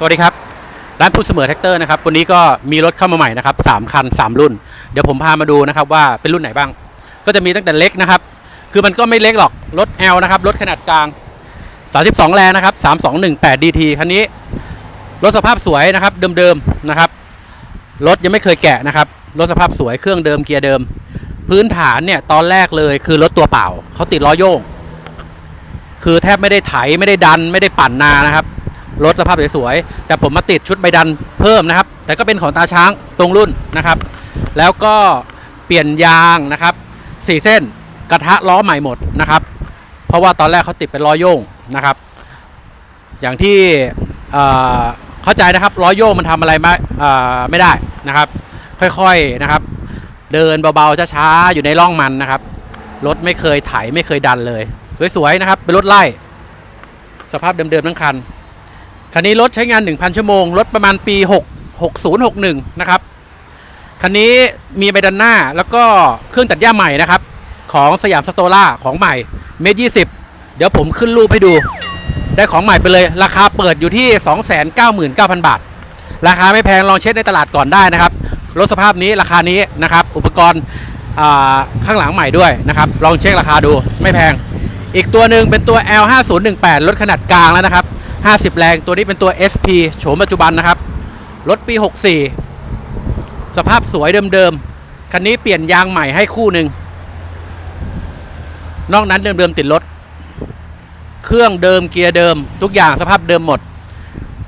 สวัสดีครับ ร้านพูดเสมอแท็กเตอร์นะครับ วันนี้ก็มีรถเข้ามาใหม่นะครับสามคันสามรุ่น เดี๋ยวผมพามาดูนะครับว่าเป็นรุ่นไหนบ้าง ก็จะมีตั้งแต่เล็กนะครับ คือมันก็ไม่เล็กหรอก รถ L นะครับ รถขนาดกลาง 32 แรงนะครับ 3218 DT คันนี้ รถสภาพสวยนะครับ เดิมๆนะครับ รถยังไม่เคยแกะนะครับ รถสภาพสวย เครื่องเดิม เกียร์เดิม พื้นฐานเนี่ยตอนแรกเลยคือรถตัวเปล่า เขาติดล้อโยง คือแทบไม่ได้ไถ ไม่ได้ดัน ไม่ได้ปั่นนานะครับ รถสภาพสวยๆแต่ผมมาติดชุดใบดันเพิ่มนะครับ แต่ก็เป็นของตาช้างตรงรุ่นนะครับ แล้วก็เปลี่ยนยางนะครับสี่เส้นกระทะล้อใหม่หมดนะครับ เพราะว่าตอนแรกเขาติดเป็นล้อโยงนะครับ อย่างที่เข้าใจนะครับล้อโยงมันทำอะไรไม่ไม่ได้นะครับ ค่อยๆนะครับ เดินเบาๆช้าๆอยู่ในร่องมันนะครับรถไม่เคยไถไม่เคยดันเลย สวยๆนะครับ เป็นรถไล่ สภาพเดิมๆทั้งคัน คันนี้รถใช้งาน 1,000 ชั่วโมง รถประมาณปี 6 6061 นะครับ คันนี้มีใบดันหน้าแล้วก็เครื่องตัดหญ้าใหม่นะครับ ของสยามสโตล่าของใหม่เมตรยี่สิบเดี๋ยวผมขึ้นรูปให้ดู ได้ของใหม่ไปเลย ราคาเปิดอยู่ที่ 299,000 บาท ราคาไม่แพงลองเช็คในตลาดก่อนได้นะครับ รถสภาพนี้ราคานี้นะครับ อุปกรณ์ข้างหลังใหม่ด้วยนะครับ ลองเช็คราคาดูไม่แพง อีกตัวหนึ่งเป็นตัว L5018 รถขนาดกลางแล้วนะครับ 50 แรง ตัวนี้เป็นตัว SP โฉมปัจจุบันนะครับ รถปี 64 สภาพสวยเดิมๆ คันนี้เปลี่ยนยางใหม่ให้คู่หนึ่ง นอกนั้นเดิมๆติดรถ เครื่องเดิมเกียร์เดิม ทุกอย่างสภาพเดิมหมด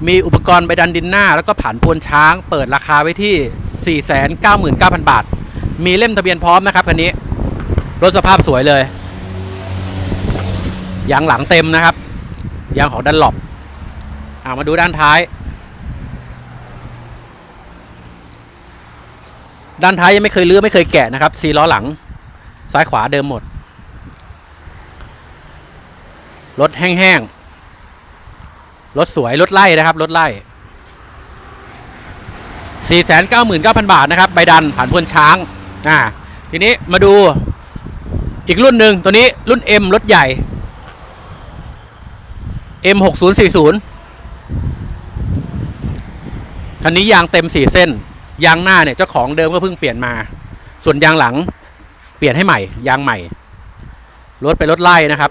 มีอุปกรณ์ใบดันดินหน้า แล้วก็ผ่านพวนช้าง เปิดราคาไว้ที่ 499,000 บาท มีเล่มทะเบียนพร้อมนะครับคันนี้ รถสภาพสวยเลยยางหลังเต็มนะครับยางของดันหลบ เอามาดูด้านท้าย ด้านท้ายยังไม่เคยลื้อไม่เคยแกะนะครับสี่ล้อหลัง ซ้ายขวาเดิมหมด รถแห้งๆ รถสวย รถไล่นะครับ รถไล่สี่แสนเก้าหมื่นเก้าพันบาทนะครับ ใบดันผ่านพวนช้าง อ่า ทีนี้มาดูอีกรุ่นหนึ่งตัวนี้รุ่น M รถใหญ่ M 6 0 4 0 คันนี้ยางเต็มสี่เส้น ยางหน้าเนี่ยเจ้าของเดิมก็เพิ่งเปลี่ยนมา ส่วนยางหลังเปลี่ยนให้ใหม่ ยางใหม่รถไปนรถไล่นะครับ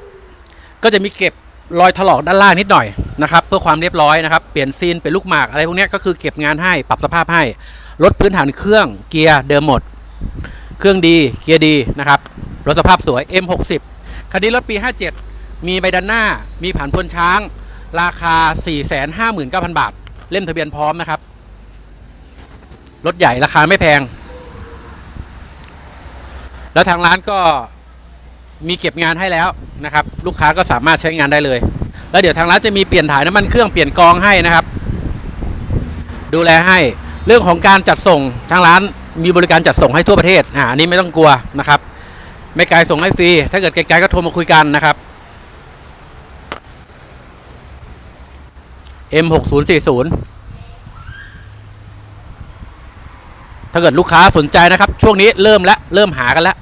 ก็จะมีเก็บรอยถลอกด้านล่างนิดหน่อยนะครับ เพื่อความเรียบร้อยนะครับ เปลี่ยนซีนเป็นลูกหมากอะไรพวกนี้ก็คือเก็บงานให้ปรับสภาพให้รถพื้นฐานเครื่องเกียร์เดิมหมด เครื่องดีเกียร์ดีนะครับรถสภาพสวย M60 คันนี้รถปี 57 มีใบดันหน้า มีผ่านพวนช้าง ราคา 459,000 บาท เล่มทะเบียนพร้อมนะครับ รถใหญ่ราคาไม่แพง แล้วทางร้านก็มีเก็บงานให้แล้วนะครับ ลูกค้าก็สามารถใช้งานได้เลย แล้วเดี๋ยวทางร้านจะมีเปลี่ยนถ่ายน้ำมันเครื่องเปลี่ยนกองให้นะครับ ดูแลให้เรื่องของการจัดส่งทางร้านมีบริการจัดส่งให้ทั่วประเทศอ่าอันนี้ไม่ต้องกลัวนะครับ ไม่ไกลส่งให้ฟรีถ้าเกิดไกลๆก็โทรมาคุยกันนะครับ M6040 ถ้าเกิดลูกค้าสนใจนะครับ ช่วงนี้เริ่มแล้วเริ่มหากันแล้ว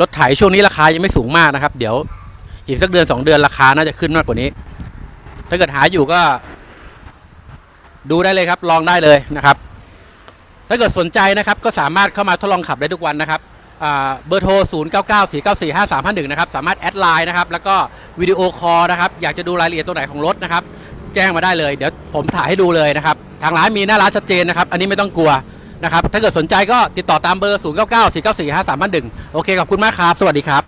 รถไถช่วงนี้ราคายังไม่สูงมากนะครับ เดี๋ยวอีกสักเดือนสองเดือนราคาน่าจะขึ้นมากกว่านี้ ถ้าเกิดหาอยู่ก็ ดูได้เลยครับ ลองได้เลยนะครับ ถ้าเกิดสนใจนะครับ ก็สามารถเข้ามาทดลองขับได้ทุกวันนะครับเบอร์โทร 0 9 9 4 9 4 5 3 5 1 นะครับ สามารถแอดไลน์นะครับ แล้วก็วิดีโอคอลนะครับ อยากจะดูรายละเอียดตัวไหนของรถนะครับ แจ้งมาได้เลย เดี๋ยวผมถ่ายให้ดูเลยนะครับ ทางร้านมีหน้าร้านชัดเจนนะครับ อันนี้ไม่ต้องกลัว นะครับ ถ้าเกิดสนใจก็ติดต่อตามเบอร์ 0 9 9 4 9 4 5 3 5 1โอเค ขอบคุณมากครับ สวัสดีครับ